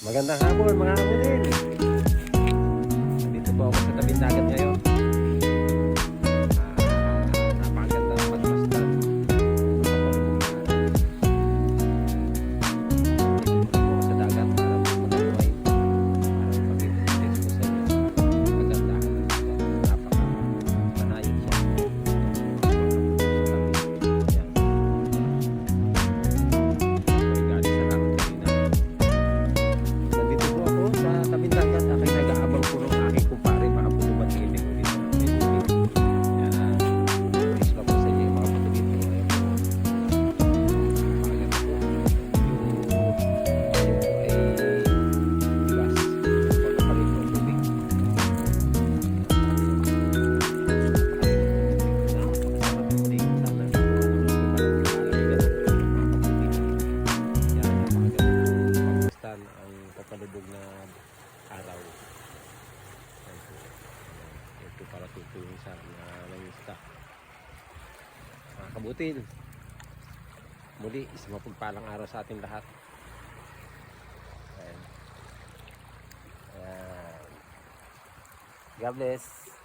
Magandang hapon mga kapatid. malubog na araw. Ito para tutuwin sa na mangista. Mga kabutin, muli isang mapagpalang araw sa ating lahat. Ayan. Ayan. God bless.